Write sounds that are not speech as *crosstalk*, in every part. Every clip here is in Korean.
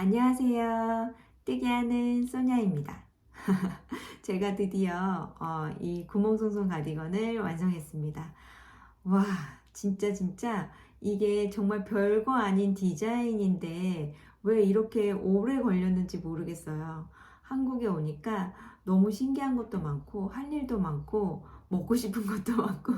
안녕하세요. 뜨개하는 소냐입니다. *laughs* 제가 드디어 어, 이 구멍송송 가디건을 완성했습니다. 와, 진짜 진짜 이게 정말 별거 아닌 디자인인데 왜 이렇게 오래 걸렸는지 모르겠어요. 한국에 오니까 너무 신기한 것도 많고 할 일도 많고 먹고 싶은 것도 *laughs* 많고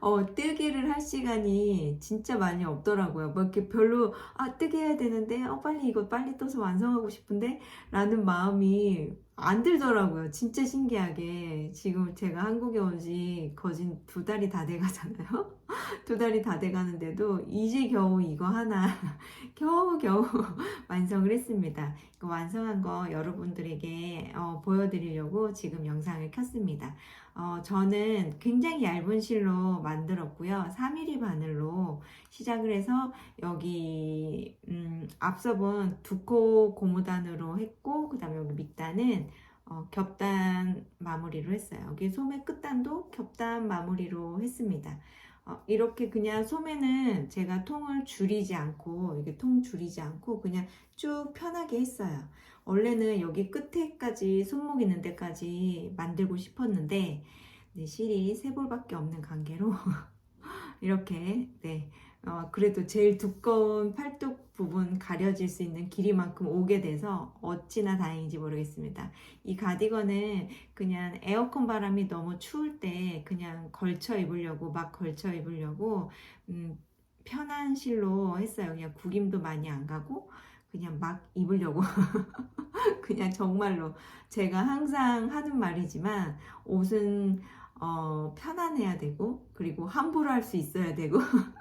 어, 뜨개를 할 시간이 진짜 많이 없더라고요. 뭐 이렇게 별로, 아, 뜨개 해야 되는데, 어, 빨리 이거 빨리 떠서 완성하고 싶은데, 라는 마음이 안 들더라고요. 진짜 신기하게. 지금 제가 한국에 온 지 거진 두 달이 다 돼 가잖아요. *laughs* 두 달이 다 돼 가는데도 이제 겨우 이거 하나, *laughs* 겨우겨우 *laughs* 완성을 했습니다. 완성한 거 여러분들에게 어, 보여드리려고 지금 영상을 켰습니다. 어, 저는 굉장히 얇은 실로 만들었고요. 3mm 바늘로 시작을 해서 여기 음, 앞서 본 두코 고무단으로 했고 그 다음에 여기 밑단은 어, 겹단 마무리로 했어요. 여기 소매 끝단도 겹단 마무리로 했습니다. 어, 이렇게 그냥 소매는 제가 통을 줄이지 않고 이게 통 줄이지 않고 그냥 쭉 편하게 했어요. 원래는 여기 끝에까지 손목 있는 데까지 만들고 싶었는데 네, 실이 세 볼밖에 없는 관계로 *laughs* 이렇게 네 어, 그래도 제일 두꺼운 팔뚝 부분 가려질 수 있는 길이만큼 오게 돼서 어찌나 다행인지 모르겠습니다. 이 가디건은 그냥 에어컨 바람이 너무 추울 때 그냥 걸쳐 입으려고 막 걸쳐 입으려고 음, 편한 실로 했어요. 그냥 구김도 많이 안 가고 그냥 막 입으려고 *laughs* 그냥 정말로 제가 항상 하는 말이지만 옷은 어, 편안해야 되고 그리고 함부로 할 수 있어야 되고 *laughs*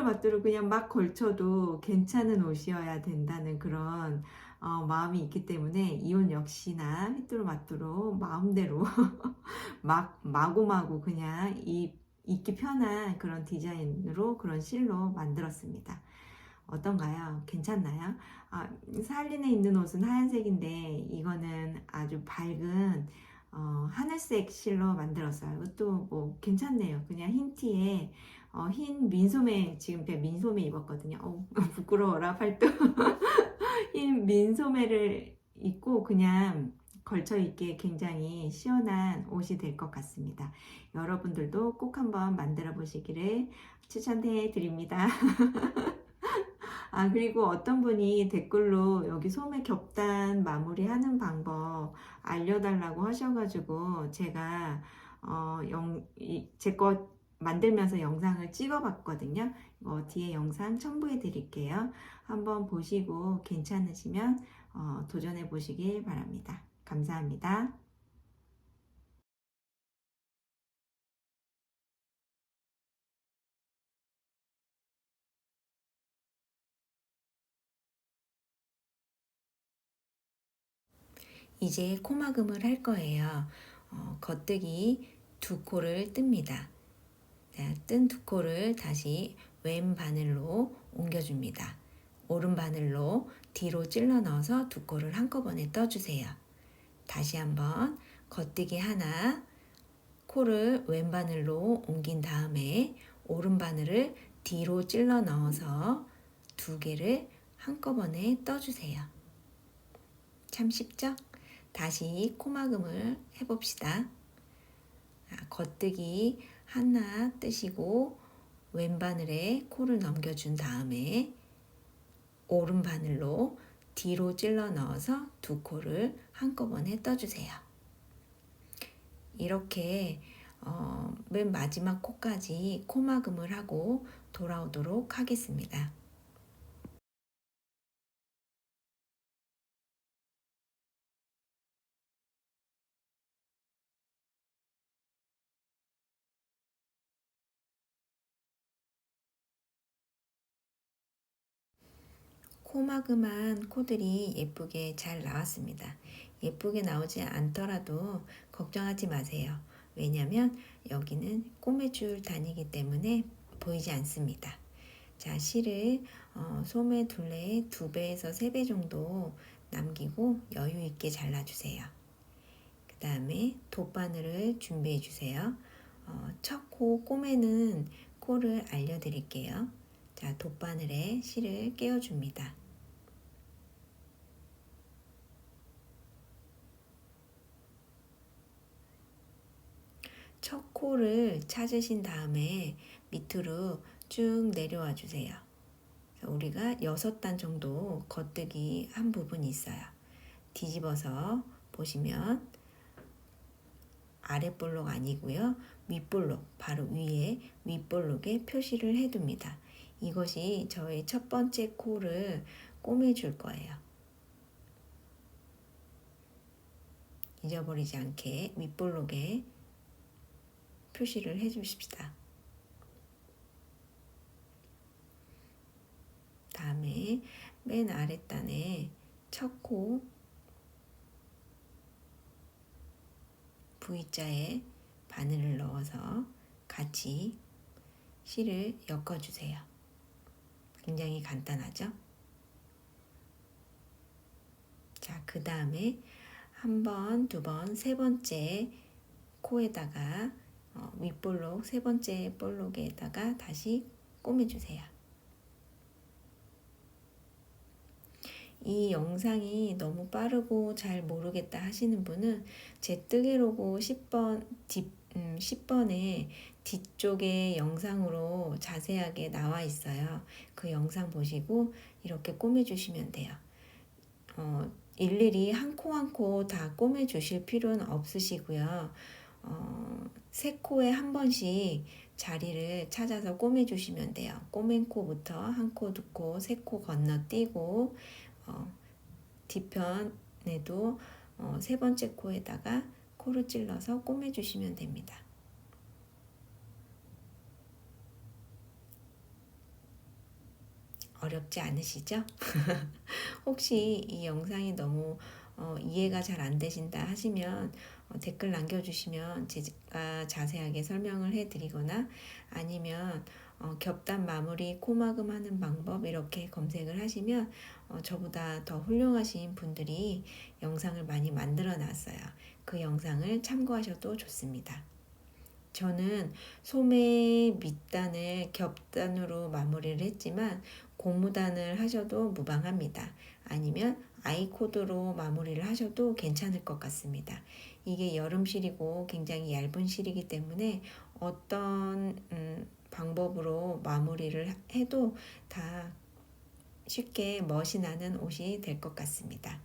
휘뚜루마뚜루 그냥 막 걸쳐도 괜찮은 옷이어야 된다는 그런 어, 마음이 있기 때문에 이옷 역시나 휘뚜루마뚜루 마음대로 *laughs* 막 마구마구 그냥 입, 입기 편한 그런 디자인으로 그런 실로 만들었습니다. 어떤가요? 괜찮나요? 아, 살린에 있는 옷은 하얀색인데 이거는 아주 밝은 어, 하늘색 실로 만들었어요. 이것도 뭐 괜찮네요. 그냥 흰 티에 어, 흰 민소매 지금 제가 민소매 입었거든요. 어, *laughs* 부끄러워라 팔뚝. *laughs* 흰 민소매를 입고 그냥 걸쳐 입기에 굉장히 시원한 옷이 될 것 같습니다. 여러분들도 꼭 한번 만들어 보시기를 추천해 드립니다. *laughs* 아, 그리고 어떤 분이 댓글로 여기 소매 겹단 마무리하는 방법 알려달라고 하셔가지고 제가 어, 거 만들면서 영상을 찍어봤거든요. 어, 뒤에 영상 첨부해 드릴게요. 한번 보시고 괜찮으시면 어, 도전해 보시길 바랍니다. 감사합니다. 이제 코막음을 할 거예요. 어, 겉뜨기 두 코를 뜹니다. 자, 뜬두 코를 다시 왼 바늘로 옮겨줍니다. 오른 바늘로 뒤로 찔러 넣어서 두 코를 한꺼번에 떠주세요. 다시 한번 겉뜨기 하나, 코를 왼 바늘로 옮긴 다음에 오른 바늘을 뒤로 찔러 넣어서 두 개를 한꺼번에 떠주세요. 참 쉽죠? 다시 코막음을 해봅시다. 겉뜨기 하나 뜨시고 왼 바늘에 코를 넘겨준 다음에 오른 바늘로 뒤로 찔러 넣어서 두 코를 한꺼번에 떠주세요. 이렇게 어, 맨 마지막 코까지 코막음을 하고 돌아오도록 하겠습니다. 코마그만 코들이 예쁘게 잘 나왔습니다. 예쁘게 나오지 않더라도 걱정하지 마세요. 왜냐면 여기는 꼬매줄 단이기 때문에 보이지 않습니다. 자, 실을 어, 소매 둘레의 두 배에서 세배 정도 남기고 여유 있게 잘라주세요. 그 다음에 돗바늘을 준비해 주세요. 어, 첫 코 꼬매는 코를 알려드릴게요. 자, 돗바늘에 실을 끼워줍니다. 첫 코를 찾으신 다음에 밑으로 쭉 내려와 주세요. 우리가 여섯 단 정도 겉뜨기 한 부분이 있어요. 뒤집어서 보시면 아랫볼록 아니고요. 윗볼록, 바로 위에 윗볼록에 표시를 해둡니다. 이것이 저의 첫 번째 코를 꼬매줄 거예요. 잊어버리지 않게 윗볼록에 표시를 해 주십시다. 다음에 맨 아랫단에 첫 코 V자에 바늘을 넣어서 같이 실을 엮어주세요. 굉장히 간단하죠? 자, 그 다음에 한 번, 두 번, 세 번째 코에다가 어, 윗볼록 세 번째 볼록에다가 다시 꼬매주세요. 이 영상이 너무 빠르고 잘 모르겠다 하시는 분은 제 뜨개 로고 10번 뒷 음, 10번에 뒤쪽에 영상으로 자세하게 나와 있어요. 그 영상 보시고 이렇게 꼬매 주시면 돼요. 어, 일일이 한 코 한 코 다 꼬매 주실 필요는 없으시고요. 어, 세 코에 한 번씩 자리를 찾아서 꼬매 주시면 돼요. 꼬맨 코부터 한 코, 두 코, 세 코 건너뛰고 어, 뒤편에도 어, 세 번째 코에다가 코를 찔러서 꼬매 주시면 됩니다. 어렵지 않으시죠? *laughs* 혹시 이 영상이 너무 어, 이해가 잘 안 되신다 하시면 어, 댓글 남겨주시면 제가 자세하게 설명을 해드리거나 아니면 어, 겹단 마무리 코마금 하는 방법 이렇게 검색을 하시면 어, 저보다 더 훌륭하신 분들이 영상을 많이 만들어 놨어요. 그 영상을 참고하셔도 좋습니다. 저는 소매 밑단을 겹단으로 마무리를 했지만 고무단을 하셔도 무방합니다. 아니면 아이코드로 마무리를 하셔도 괜찮을 것 같습니다. 이게 여름 실이고 굉장히 얇은 실이기 때문에 어떤 음, 방법으로 마무리를 해도 다 쉽게 멋이 나는 옷이 될 것 같습니다.